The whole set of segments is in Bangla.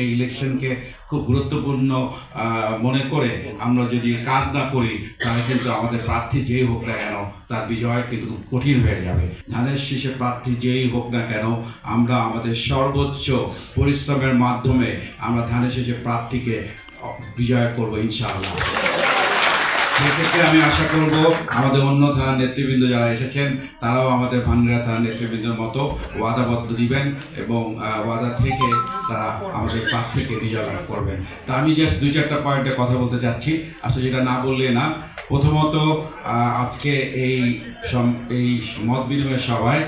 এই ইলেকশনকে খুব গুরুত্বপূর্ণ মনে করে আমরা যদি কাজ না করি, তাহলে কিন্তু আমাদের প্রার্থী যেই হোক না কেন, তার বিজয় কিন্তু কঠিন হয়ে যাবে। ধানের শীষে প্রার্থী যেই হোক না কেন, আমরা আমাদের সর্বোচ্চ পরিশ্রমের মাধ্যমে আমরা ধানের শীষে প্রার্থীকে বিজয় করব ইনশাআল্লাহ। সেক্ষেত্রে আমি আশা করব আমাদের অন্য থানার নেতৃবৃন্দ যারা এসেছেন, তারাও আমাদের ভান্ডিরা থানার নেতৃবৃন্দের মতো ওয়াদাবদ্ধ দিবেন এবং ওয়াদা থেকে তারা আমাদের প্রার্থীকে বিজয় লাভ করবেন। তা আমি জাস্ট দুই চারটা পয়েন্টে কথা বলতে চাচ্ছি। আসলে যেটা না বললে না, প্রথমত আজকে এই এই মত বিনিময় সভায়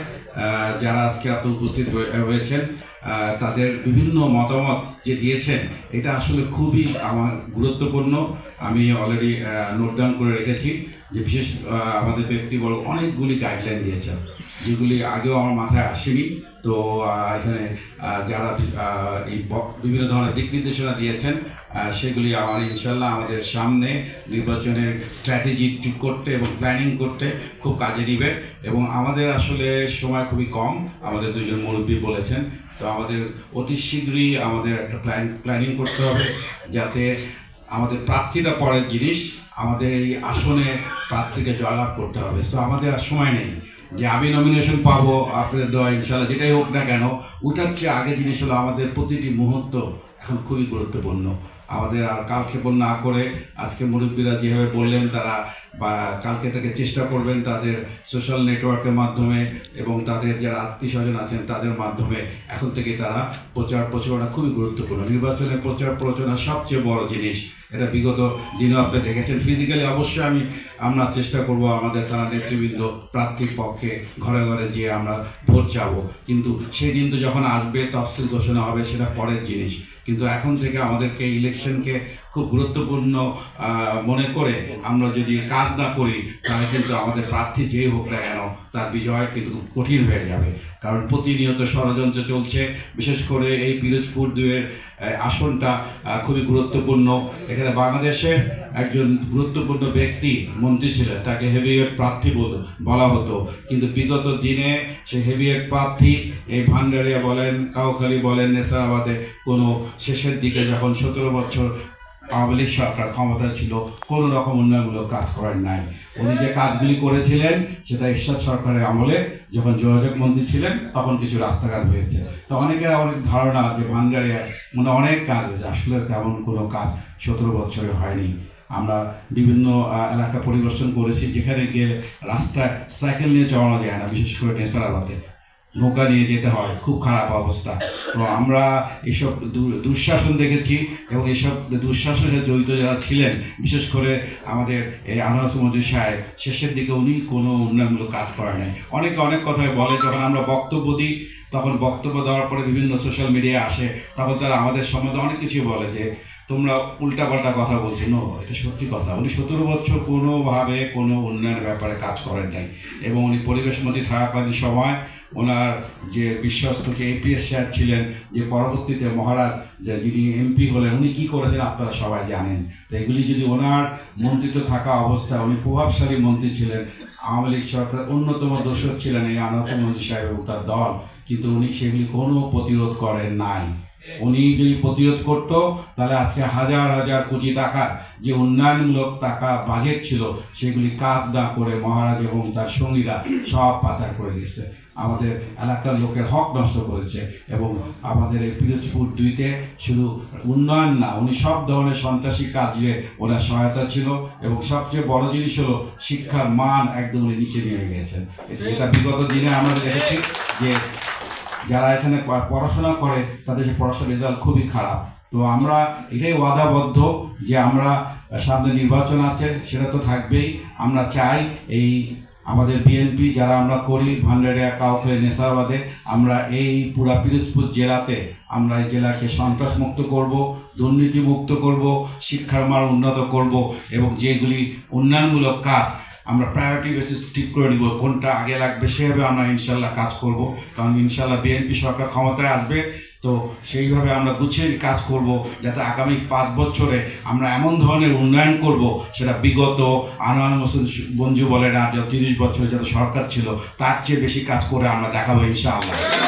যারা আজকে আপনি উপস্থিত হয়েছেন তাদের বিভিন্ন মতামত যে দিয়েছেন, এটা আসলে খুবই আমার গুরুত্বপূর্ণ। আমি অলরেডি নোট ডাউন করে রেখেছি যে বিশেষ আমাদের ব্যক্তিবর্গ অনেকগুলি গাইডলাইন দিয়েছেন, যেগুলি আগেও আমার মাথায় আসেনি। তো এখানে যারা এই বিভিন্ন ধরনের দিক নির্দেশনা দিয়েছেন সেগুলি আমার ইনশাল্লাহ আমাদের সামনে নির্বাচনের স্ট্র্যাটেজি ঠিক করতে এবং প্ল্যানিং করতে খুব কাজে দিবে। এবং আমাদের আসলে সময় খুবই কম, আমাদের দুজন মুরব্বী বলেছেন তো আমাদের অতি শীঘ্রই আমাদের একটা প্ল্যান প্ল্যানিং করতে হবে যাতে আমাদের প্রার্থীটা পরের জিনিস, আমাদের এই আসনে প্রার্থীকে জয়লাভ করতে হবে। সো আমাদের আর সময় নেই যে আমি নমিনেশন পাবো, আপনাদের দেওয়া ইনশাল্লাহ যেটাই হোক না কেন, ওটার চেয়ে আগে জিনিস হলো আমাদের প্রতিটি মুহূর্ত এখন খুবই গুরুত্বপূর্ণ। আমাদের আর কালক্ষেপণ না করে, আজকে মুরব্বীরা যেভাবে বললেন তারা, বা কালকে থেকে চেষ্টা করবেন তাদের সোশ্যাল নেটওয়ার্কের মাধ্যমে এবং তাদের যারা আত্মীয় স্বজন আছেন তাদের মাধ্যমে এখন থেকে তারা প্রচার প্রচারণা খুবই গুরুত্বপূর্ণ। নির্বাচনের প্রচার প্রচারণা সবচেয়ে বড় জিনিস। এটা বিগত দিনেও আপনি দেখেছেন। ফিজিক্যালি অবশ্যই আমি, আমরা চেষ্টা করব আমাদের তারা নেতৃবৃন্দ প্রার্থীর পক্ষে ঘরে ঘরে যেয়ে আমরা ভোট যাব কিন্তু সেই দিন তো যখন আসবে, তফসিল ঘোষণা হবে, সেটা পরের জিনিস। কিন্তু এখন থেকে আমাদেরকে ইলেকশনকে খুব গুরুত্বপূর্ণ মনে করে আমরা যদি কাজ না করি, তাহলে কিন্তু আমাদের প্রার্থী যেই হোক না কেন তার বিজয় কিন্তু কঠিন হয়ে যাবে। কারণ প্রতিনিয়ত ষড়যন্ত্র চলছে, বিশেষ করে এই পিরোজপুর দুয়ের আসনটা খুবই গুরুত্বপূর্ণ। এখানে বাংলাদেশের একজন গুরুত্বপূর্ণ ব্যক্তি মন্ত্রী ছিলেন, তাকে হেভিওয়েট প্রার্থী বলা হতো। কিন্তু বিগত দিনে সে হেভিওয়েট প্রার্থী, এই ভান্ডারিয়া বলেন, কাউখালী বলেন, নেসারাবাদে কোনো শেষের দিকে যখন সতেরো বছর আওয়ামী লীগ সরকার ক্ষমতা ছিল, কোনো রকম উন্নয়নমূলক কাজ করার নাই। উনি যে কাজগুলি করেছিলেন, সেটা ঈশ্বর সরকারের আমলে যখন যোগাযোগ মন্ত্রী ছিলেন, তখন কিছু রাস্তাঘাট হয়েছে। তো অনেকের অনেক ধারণা যে ভান্ডারিয়ায় মানে অনেক কাজ হয়েছে, আসলে তেমন কোনো কাজ সতেরো বছরে হয়নি। আমরা বিভিন্ন এলাকা পরিদর্শন করেছি, যেখানে গেলে রাস্তায় সাইকেল নিয়ে চড়ানো যায় না, বিশেষ করে নেসারাবাদে। নৌকা নিয়ে যেতে হয়, খুব খারাপ অবস্থা। তো আমরা এসব দুঃশাসন দেখেছি এবং এসব দুঃশাসনে জড়িত যারা ছিলেন, বিশেষ করে আমাদের এই আনোয়ার মন্ত্রী সাহেব, শেষের দিকে উনি কোনো উন্নয়নমূলক কাজ করেন নাই। অনেকে অনেক কথাই বলে যখন আমরা বক্তব্য দিই, তখন বক্তব্য দেওয়ার পরে বিভিন্ন সোশ্যাল মিডিয়া আসে, তখন তারা আমাদের সম্বন্ধে অনেক কিছু বলে যে, তোমরা উল্টাপাল্টা কথা বলছি। নো, এটা সত্যি কথা। উনি সতেরো বছর কোনোভাবে কোনো উন্নয়নের ব্যাপারে কাজ করেন নাই এবং উনি পরিবেশ মন্ত্রী থাকাকালীন সময় ওনার যে বিশ্বস্ত যে এপিএস স্যার ছিলেন, যে পরবর্তীতে মহারাজ, যে যিনি এমপি হলেন, উনি কী করেছেন আপনারা সবাই জানেন। তো এগুলি যদি ওনার মন্ত্রিত্ব থাকা অবস্থায়, উনি প্রভাবশালী মন্ত্রী ছিলেন, আওয়ামী লীগ সরকার অন্যতম দোষক ছিলেন এই আনাস মন্ত্রী সাহেব এবং তার দল, কিন্তু উনি সেগুলি কোনো প্রতিরোধ করেন নাই। উনি যদি প্রতিরোধ করত, তাহলে আজকে হাজার হাজার কোটি টাকার যে উন্নয়নমূলক টাকা বাজেট ছিল, সেগুলি কাজ না করে মহারাজ এবং তার সঙ্গীরা সব পাতার করে দিয়েছে। আমাদের এলাকার লোকের হক নষ্ট করেছে এবং আমাদের এই পিরোজপুর দুইতে শুধু উন্নয়ন না, উনি সব ধরনের সন্ত্রাসী কাজে ওনার সহায়তা ছিল এবং সবচেয়ে বড় জিনিস হলো শিক্ষার মান একদম উনি নিচে নিয়ে গেছেন এটা বিগত দিনে আমরা দেখেছি যে যারা এখানে পড়াশোনা করে, তাদের যে পড়াশোনার রেজাল্ট খুবই খারাপ। তো আমরা এটাই ওয়াদাবদ্ধ যে আমরা সামনে নির্বাচন আছে, সেটা তো থাকবেই। আমরা চাই এই আমাদের বিএনপি যারা আমরা করি, ভান্ডারিয়া কাউকে নেশাবাদে আমরা এই পুরা পিরোজপুর জেলাতে আমরা এই জেলাকে সন্ত্রাসমুক্ত করব দুর্নীতি মুক্ত করব, শিক্ষার মান উন্নত করব এবং যেগুলি উন্নয়নমূলক কাজ, আমরা প্রায়োরিটি বেসিস ঠিক করে নিব, কোনটা আগে লাগবে সেভাবে আমরা ইনশাল্লাহ কাজ করব। কারণ ইনশাল্লাহ বিএনপি সরকার ক্ষমতায় আসবে তো সেইভাবে আমরা গুছিয়ে কাজ করব যাতে আগামী পাঁচ বছরে আমরা এমন ধরনের উন্নয়ন করব সেটা বিগত আনোয়ার হোসেন বঞ্জু বলে না যে তিরিশ বছরে যত সরকার ছিল, তার চেয়ে বেশি কাজ করে আমরা দেখাবো ইনশাআল্লাহ।